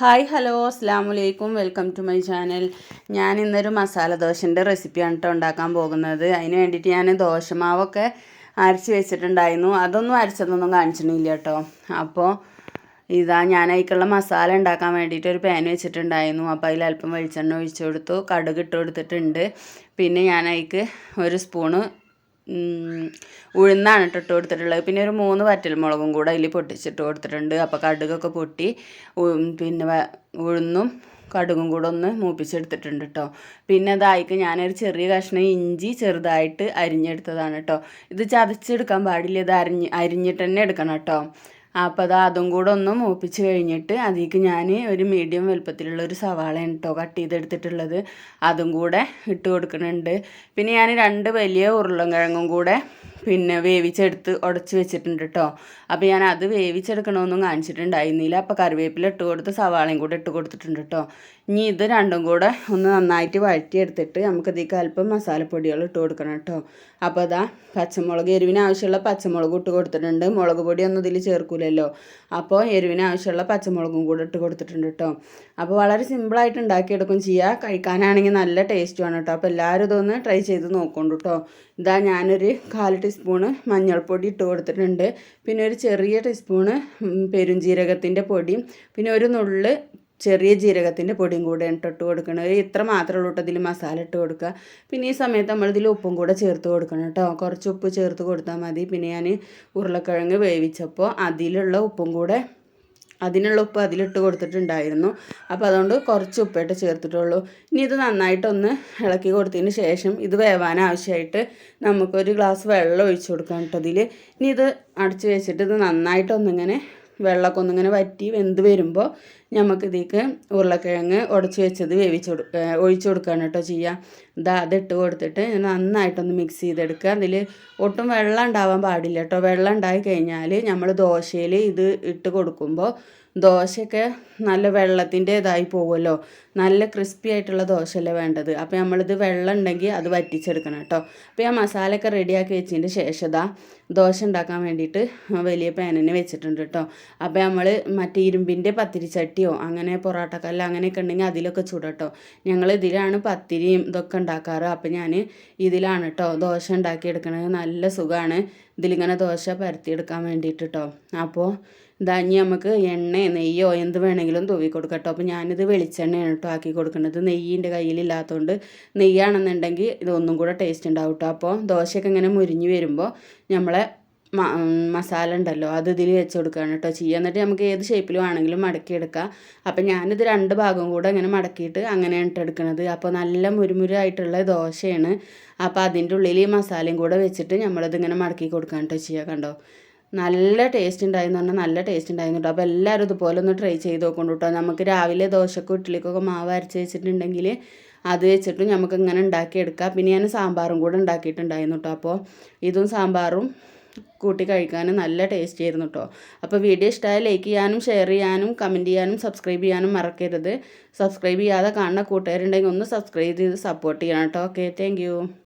Hi hello അസ്സാം വലൈക്കും welcome to my channel. ഞാൻ ഇന്നൊരു മസാല ദോശന്റെ റെസിപ്പിയാണ് കേട്ടോ ഉണ്ടാക്കാൻ പോകുന്നത്. അതിന് വേണ്ടിയിട്ട് ഞാൻ ദോശമാവൊക്കെ അരച്ച് വെച്ചിട്ടുണ്ടായിരുന്നു. അതൊന്നും അരച്ചതൊന്നും കാണിച്ചിട്ടില്ല കേട്ടോ അപ്പോൾ ഇതാ ഞാൻ അതിക്കുള്ള മസാല ഉണ്ടാക്കാൻ വേണ്ടിയിട്ട് ഒരു പാൻ വെച്ചിട്ടുണ്ടായിരുന്നു. അപ്പോൾ അതിൽ അല്പം വെളിച്ചെണ്ണ ഒഴിച്ചു കൊടുത്തു. കടുക് ഇട്ട് കൊടുത്തിട്ടുണ്ട്. പിന്നെ ഞാൻ അതിക്ക് ഒരു സ്പൂണ് ഉഴുന്നാണ് ഇട്ട് കൊടുത്തിട്ടുള്ളത്. പിന്നെ ഒരു മൂന്ന് വറ്റൽമുളകും കൂടെ അതിൽ പൊട്ടിച്ചിട്ട് കൊടുത്തിട്ടുണ്ട്. അപ്പോൾ കടുകൊക്കെ പൊട്ടി പിന്നെ ഉഴുന്നും കടുകും കൂടെ ഒന്ന് മൂപ്പിച്ചെടുത്തിട്ടുണ്ട് കേട്ടോ പിന്നെ അതായിക്ക് ഞാനൊരു ചെറിയ കഷ്ണം ഇഞ്ചി ചെറുതായിട്ട് അരിഞ്ഞെടുത്തതാണ് കേട്ടോ ഇത് ചതച്ചെടുക്കാൻ പാടില്ല. ഇത് അരിഞ്ഞ് അരിഞ്ഞിട്ട് തന്നെ എടുക്കണം കേട്ടോ അപ്പോൾ അത് അതും കൂടെ ഒന്ന് മൂപ്പിച്ച് കഴിഞ്ഞിട്ട് അതിലേക്ക് ഞാൻ ഒരു മീഡിയം വലുപ്പത്തിലുള്ള ഒരു സവാളയാണ് കേട്ടോ കട്ട് ചെയ്തെടുത്തിട്ടുള്ളത്. അതും കൂടെ ഇട്ട് കൊടുക്കുന്നുണ്ട്. പിന്നെ ഞാൻ രണ്ട് വലിയ ഉരുളൻകിഴങ്ങും കൂടെ പിന്നെ വേവിച്ചെടുത്ത് ഉടച്ച് വെച്ചിട്ടുണ്ട് കേട്ടോ അപ്പോൾ ഞാൻ അത് വേവിച്ചെടുക്കണമെന്നും കാണിച്ചിട്ടുണ്ടായിരുന്നില്ല. അപ്പോൾ കറിവേപ്പില ഇട്ട് കൊടുത്ത് സവാളയും കൂടെ ഇട്ട് കൊടുത്തിട്ടുണ്ട് കേട്ടോ ഇനി ഇത് രണ്ടും കൂടെ ഒന്ന് നന്നായിട്ട് വഴറ്റിയെടുത്തിട്ട് നമുക്കതിലേക്ക് അല്പം മസാലപ്പൊടികൾ ഇട്ട് കൊടുക്കണം കേട്ടോ അപ്പോൾ അതാ പച്ചമുളക് എരിവിന് ആവശ്യമുള്ള പച്ചമുളക് ഇട്ട് കൊടുത്തിട്ടുണ്ട്. മുളക് പൊടിയൊന്നും ഇതിൽ ചേർക്കൂലല്ലോ. അപ്പോൾ എരിവിന് ആവശ്യമുള്ള പച്ചമുളകും കൂടെ ഇട്ട് കൊടുത്തിട്ടുണ്ട് കേട്ടോ അപ്പോൾ വളരെ സിമ്പിളായിട്ട് ഉണ്ടാക്കിയെടുക്കും ചെയ്യുക കഴിക്കാനാണെങ്കിൽ നല്ല ടേസ്റ്റുമാണ് കേട്ടോ അപ്പോൾ എല്ലാവരും ഇതൊന്ന് ട്രൈ ചെയ്ത് നോക്കുന്നുണ്ട് കേട്ടോ ഇതാ ഞാനൊരു കാൽ ടീസ്പൂണ് മഞ്ഞൾപ്പൊടി ഇട്ട് കൊടുത്തിട്ടുണ്ട്. പിന്നെ ഒരു ചെറിയ ടീസ്പൂണ് പെരുംജീരകത്തിന്റെ പൊടിയും പിന്നെ ഒരു നുള്ള് ചെറിയ ജീരകത്തിന്റെ പൊടിയും കൂടെ ഇട്ട് കൊടുക്കണം. ഇത്ര മാത്രമേ ഉള്ളൂ ഇതിൽ മസാല ഇട്ട് കൊടുക്കുക. പിന്നെ ഈ സമയത്ത് നമ്മൾ ഇതിൽ ഉപ്പും കൂടെ ചേർത്ത് കൊടുക്കണം കേട്ടോ. കുറച്ച് ഉപ്പ് ചേർത്ത് കൊടുത്താൽ മതി. പിന്നെ ഞാൻ ഉരുളക്കിഴങ്ങ് വേവിച്ചപ്പോൾ അതിലുള്ള ഉപ്പും കൂടെ അതിനുള്ള ഉപ്പ് അതിലിട്ട് കൊടുത്തിട്ടുണ്ടായിരുന്നു. അപ്പോൾ അതുകൊണ്ട് കുറച്ച് ഉപ്പായിട്ട് ചേർത്തിട്ടുള്ളൂ. ഇനി ഇത് നന്നായിട്ടൊന്ന് ഇളക്കി കൊടുത്തതിന് ശേഷം ഇത് വേവാൻ ആവശ്യമായിട്ട് നമുക്കൊരു ഗ്ലാസ് വെള്ളം ഒഴിച്ചു കൊടുക്കാം കേട്ടോ ഇതിൽ ഇനി ഇത് അടച്ച് വെച്ചിട്ട് ഇത് നന്നായിട്ടൊന്നിങ്ങനെ വെള്ളമൊക്കെ ഒന്നിങ്ങനെ വറ്റി വെന്ത് വരുമ്പോൾ നമുക്ക് ഉരുളക്കിഴങ്ങ് ഉടച്ച് വെച്ചത് വേവിച്ച് കൊടുക്കുക ഒഴിച്ചു കൊടുക്കുകയാണ് കേട്ടോ ചെയ്യുക ഇതാ അതിട്ട് കൊടുത്തിട്ട് നന്നായിട്ടൊന്ന് മിക്സ് ചെയ്തെടുക്കുക. അതിൽ ഒട്ടും വെള്ളം ഉണ്ടാവാൻ പാടില്ല കേട്ടോ. വെള്ളം ഉണ്ടായി കഴിഞ്ഞാൽ നമ്മൾ ദോശയിൽ ഇത് ഇട്ട് കൊടുക്കുമ്പോൾ ദോശയൊക്കെ നല്ല വെള്ളത്തിന്റെ ഇതായി പോകുമല്ലോ നല്ല ക്രിസ്പി ആയിട്ടുള്ള ദോശയല്ലേ വേണ്ടത്. അപ്പോൾ നമ്മളിത് വെള്ളം ഉണ്ടെങ്കിൽ അത് വറ്റിച്ചെടുക്കണം കേട്ടോ. അപ്പോൾ ആ മസാലയൊക്കെ റെഡിയാക്കി വെച്ചതിന്റെ ശേഷം ഇതാ ദോശ ഉണ്ടാക്കാൻ വേണ്ടിയിട്ട് വലിയ പാനിനെ വെച്ചിട്ടുണ്ട് കേട്ടോ. അപ്പോൾ നമ്മൾ മറ്റേ ഇരുമ്പിന്റെ പത്തിരിച്ചട്ടിയോ അങ്ങനെ പൊറോട്ടക്കല്ല അങ്ങനെയൊക്കെ ഉണ്ടെങ്കിൽ അതിലൊക്കെ ചൂടട്ടോ ഞങ്ങൾ ഇതിലാണ് പത്തിരിയും ഇതൊക്കെ ഉണ്ടാക്കാറ്. അപ്പോൾ ഞാൻ ഇതിലാണ് കേട്ടോ ദോശ ഉണ്ടാക്കിയെടുക്കണത്. നല്ല സുഖമാണ് ഇതിലിങ്ങനെ ദോശ പരത്തിയെടുക്കാൻ വേണ്ടിയിട്ട് കേട്ടോ. അപ്പോൾ ഇതാ നമുക്ക് എണ്ണ നെയ്യോ എന്ത് വേണമെങ്കിലും തൂവി കൊടുക്കാം കേട്ടോ. അപ്പോൾ ഞാനിത് വെളിച്ചെണ്ണയാണ് കേട്ടോ ആക്കി കൊടുക്കുന്നത്. നെയ്യിന്റെ കയ്യിലില്ലാത്തതുകൊണ്ട് നെയ്യാണെന്നുണ്ടെങ്കിൽ ഇതൊന്നും കൂടെ ടേസ്റ്റ് ഉണ്ടാവും കേട്ടോ. അപ്പോൾ ദോശയൊക്കെ ഇങ്ങനെ മുരിഞ്ഞ് വരുമ്പോൾ നമ്മളെ മസാല ഉണ്ടല്ലോ അത് ഇതിൽ വെച്ച് കൊടുക്കുകയാണ് കേട്ടോ ചെയ്യുക. എന്നിട്ട് നമുക്ക് ഏത് ഷേപ്പിലും ആണെങ്കിലും മടക്കിയെടുക്കാം അപ്പം ഞാനിത് രണ്ട് ഭാഗം കൂടെ അങ്ങനെ മടക്കിയിട്ട് അങ്ങനെയാണ് എടുക്കുന്നത്. അപ്പോൾ നല്ല മുരുമുരായിട്ടുള്ള ദോശയാണ്. അപ്പോൾ അതിന്റെ ഉള്ളിൽ ഈ മസാലയും കൂടെ വെച്ചിട്ട് നമ്മളിത് ഇങ്ങനെ മടക്കി കൊടുക്കാൻ കേട്ടോ ചെയ്യുക കണ്ടോ. നല്ല ടേസ്റ്റ് ഉണ്ടായിരുന്നു പറഞ്ഞാൽ നല്ല ടേസ്റ്റ് ഉണ്ടായിരുന്നു കേട്ടോ അപ്പോൾ എല്ലാവരും ഇതുപോലെ ഒന്ന് ട്രൈ ചെയ്ത് നോക്കണം കേട്ടോ നമുക്ക് രാവിലെ ദോശക്കും ഇഡ്ഡലിക്കൊക്കെ മാവ് അരച്ച് വെച്ചിട്ടുണ്ടെങ്കിൽ അത് വെച്ചിട്ടും നമുക്ക് ഇങ്ങനെ ഉണ്ടാക്കിയെടുക്കാം പിന്നെ ഞാൻ സാമ്പാറും കൂടെ ഉണ്ടാക്കിയിട്ടുണ്ടായിരുന്നു കേട്ടോ അപ്പോൾ ഇതും സാമ്പാറും കൂട്ടി കഴിക്കാൻ നല്ല ടേസ്റ്റ് ആയിരുന്നു കേട്ടോ അപ്പോൾ വീഡിയോ ഇഷ്ടമായ ലൈക്ക് ചെയ്യാനും ഷെയർ ചെയ്യാനും കമന്റ് ചെയ്യാനും സബ്സ്ക്രൈബ് ചെയ്യാനും മറക്കരുത്. സബ്സ്ക്രൈബ് ചെയ്യാതെ കാണുന്ന കൂട്ടുകാരുണ്ടെങ്കിൽ ഒന്ന് സബ്സ്ക്രൈബ് ചെയ്ത് സപ്പോർട്ട് ചെയ്യണം കേട്ടോ ഓക്കെ താങ്ക്